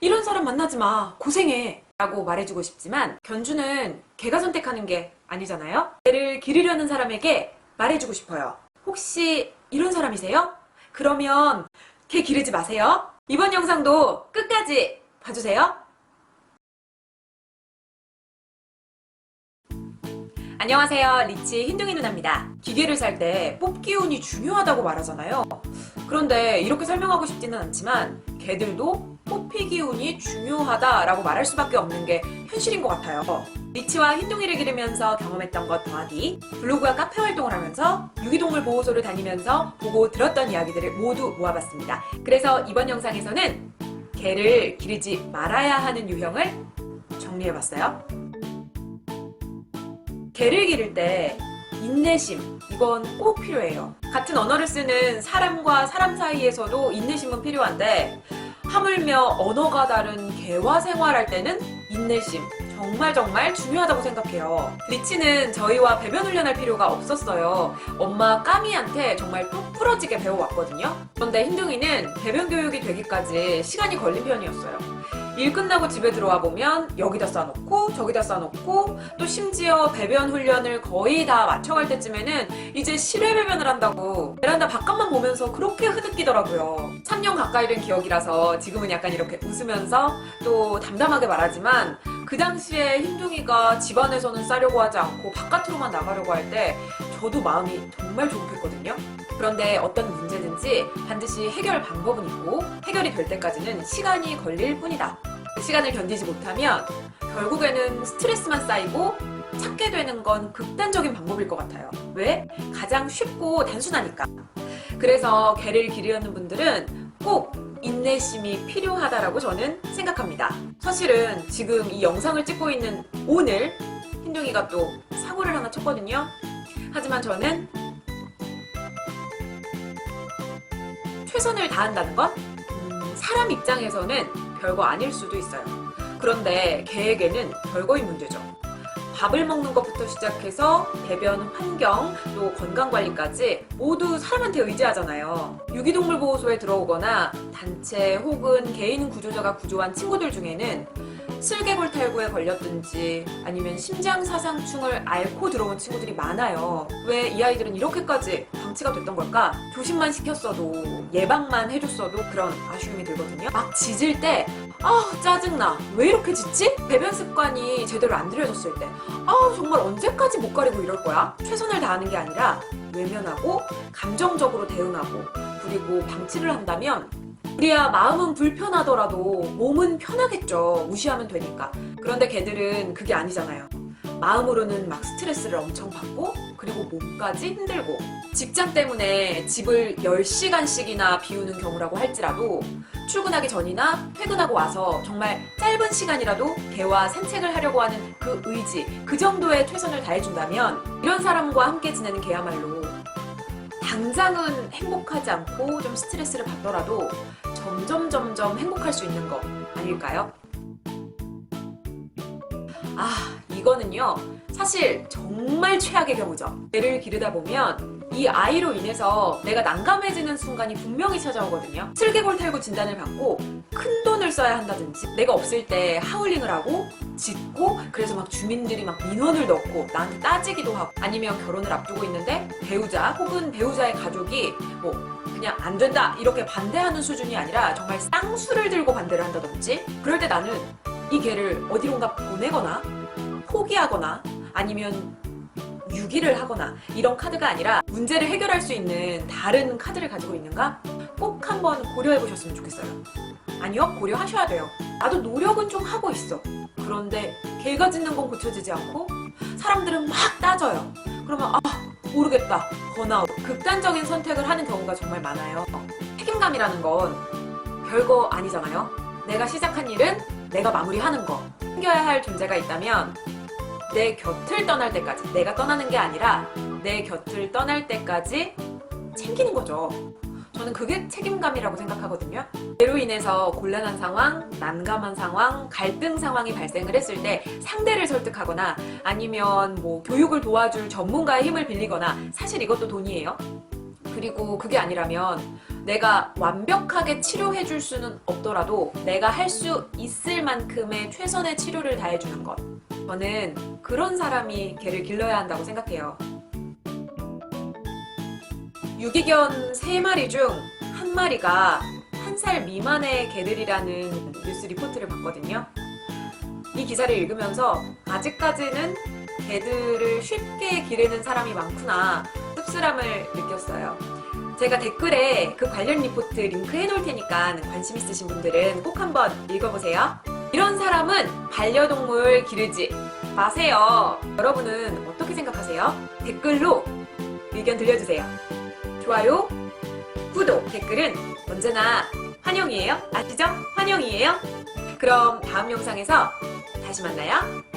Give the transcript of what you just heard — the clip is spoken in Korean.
이런 사람 만나지 마. 고생해. 라고 말해주고 싶지만 견주는 걔가 선택하는 게 아니잖아요. 걔를 기르려는 사람에게 말해주고 싶어요. 혹시 이런 사람이세요? 그러면 걔 기르지 마세요. 이번 영상도 끝까지 봐주세요. 안녕하세요. 리치 흰둥이 누나입니다. 기계를 살 때 뽑기 운이 중요하다고 말하잖아요. 그런데 이렇게 설명하고 싶지는 않지만 개들도 뽑히기 운이 중요하다라고 말할 수밖에 없는 게 현실인 것 같아요. 리치와 흰둥이를 기르면서 경험했던 것 더하기 블로그와 카페 활동을 하면서 유기동물 보호소를 다니면서 보고 들었던 이야기들을 모두 모아봤습니다. 그래서 이번 영상에서는 개를 기르지 말아야 하는 유형을 정리해봤어요. 개를 기를 때 인내심 이건 꼭 필요해요. 같은 언어를 쓰는 사람과 사람 사이에서도 인내심은 필요한데 하물며 언어가 다른 개와 생활할 때는 인내심 정말 정말 중요하다고 생각해요. 리치는 저희와 배변 훈련할 필요가 없었어요. 엄마 까미한테 정말 뚝 부러지게 배워왔거든요. 그런데 흰둥이는 배변 교육이 되기까지 시간이 걸린 편이었어요. 일 끝나고 집에 들어와 보면 여기다 싸놓고 저기다 싸놓고 또 심지어 배변 훈련을 거의 다 맞춰갈 때쯤에는 이제 실외 배변을 한다고 베란다 바깥만 보면서 그렇게 흐느끼더라고요. 3년 가까이 된 기억이라서 지금은 약간 이렇게 웃으면서 또 담담하게 말하지만 그 당시에 흰둥이가 집안에서는 싸려고 하지 않고 바깥으로만 나가려고 할 때 저도 마음이 정말 조급했거든요. 그런데 어떤 문제든지 반드시 해결 방법은 있고 해결이 될 때까지는 시간이 걸릴 뿐이다. 그 시간을 견디지 못하면 결국에는 스트레스만 쌓이고 찾게 되는 건 극단적인 방법일 것 같아요. 왜? 가장 쉽고 단순하니까. 그래서 개를 기르려는 분들은 꼭 인내심이 필요하다라고 저는 생각합니다. 사실은 지금 이 영상을 찍고 있는 오늘 흰둥이가 또 사고를 하나 쳤거든요. 하지만 저는 최선을 다한다는 것? 음, 사람 입장에서는 별거 아닐 수도 있어요. 그런데 개에게는 별거인 문제죠. 밥을 먹는 것부터 시작해서 배변 환경, 또 건강 관리까지 모두 사람한테 의지하잖아요. 유기동물 보호소에 들어오거나 단체 혹은 개인 구조자가 구조한 친구들 중에는 슬개골 탈구에 걸렸든지 아니면 심장사상충을 앓고 들어온 친구들이 많아요. 왜 이 아이들은 이렇게까지 방치가 됐던 걸까? 조심만 시켰어도 예방만 해줬어도 그런 아쉬움이 들거든요. 막 짖을 때 아 짜증나 왜 이렇게 짖지? 배변 습관이 제대로 안 들여졌을 때 아 정말 언제까지 못 가리고 이럴 거야? 최선을 다하는 게 아니라 외면하고 감정적으로 대응하고 그리고 방치를 한다면 우리야 마음은 불편하더라도 몸은 편하겠죠. 무시하면 되니까. 그런데 걔들은 그게 아니잖아요. 마음으로는 막 스트레스를 엄청 받고 그리고 몸까지 힘들고 직장 때문에 집을 10시간씩이나 비우는 경우라고 할지라도 출근하기 전이나 퇴근하고 와서 정말 짧은 시간이라도 개와 산책을 하려고 하는 그 의지 그 정도의 최선을 다해준다면 이런 사람과 함께 지내는 개야말로 당장은 행복하지 않고 좀 스트레스를 받더라도 점점 점점 행복할 수 있는 거 아닐까요? 아, 이거는요. 사실 정말 최악의 경우죠. 애를 기르다 보면 이 아이로 인해서 내가 난감해지는 순간이 분명히 찾아오거든요. 슬개골 탈구 진단을 받고 큰 돈을 써야 한다든지 내가 없을 때 하울링을 하고 짖고 그래서 막 주민들이 막 민원을 넣고 나한테 따지기도 하고 아니면 결혼을 앞두고 있는데 배우자 혹은 배우자의 가족이 뭐 그냥 안 된다 이렇게 반대하는 수준이 아니라 정말 쌍수를 들고 반대를 한다든지 그럴 때 나는 이 개를 어디론가 보내거나 포기하거나 아니면 유기를 하거나 이런 카드가 아니라 문제를 해결할 수 있는 다른 카드를 가지고 있는가 꼭 한번 고려해 보셨으면 좋겠어요. 아니요, 고려하셔야 돼요. 나도 노력은 좀 하고 있어. 그런데 개가 짖는 건 고쳐지지 않고 사람들은 막 따져요. 그러면 아 모르겠다 번아웃 극단적인 선택을 하는 경우가 정말 많아요. 책임감이라는 건 별거 아니잖아요. 내가 시작한 일은 내가 마무리하는 거. 챙겨야 할 존재가 있다면 내 곁을 떠날 때까지 내가 떠나는 게 아니라 내 곁을 떠날 때까지 챙기는 거죠. 저는 그게 책임감이라고 생각하거든요. 예로 인해서 곤란한 상황, 난감한 상황, 갈등 상황이 발생을 했을 때 상대를 설득하거나 아니면 뭐 교육을 도와줄 전문가의 힘을 빌리거나 사실 이것도 돈이에요. 그리고 그게 아니라면 내가 완벽하게 치료해 줄 수는 없더라도 내가 할 수 있을 만큼의 최선의 치료를 다해 주는 것. 저는 그런 사람이 개를 길러야 한다고 생각해요. 유기견 3마리 중 한 마리가 한 살 미만의 개들이라는 뉴스 리포트를 봤거든요. 이 기사를 읽으면서 아직까지는 개들을 쉽게 기르는 사람이 많구나 씁쓸함을 느꼈어요. 제가 댓글에 그 관련 리포트 링크 해놓을 테니까 관심 있으신 분들은 꼭 한번 읽어보세요. 이런 사람은 반려동물 기르지 마세요. 여러분은 어떻게 생각하세요? 댓글로 의견 들려주세요. 좋아요, 구독, 댓글은 언제나 환영이에요. 아시죠? 환영이에요. 그럼 다음 영상에서 다시 만나요.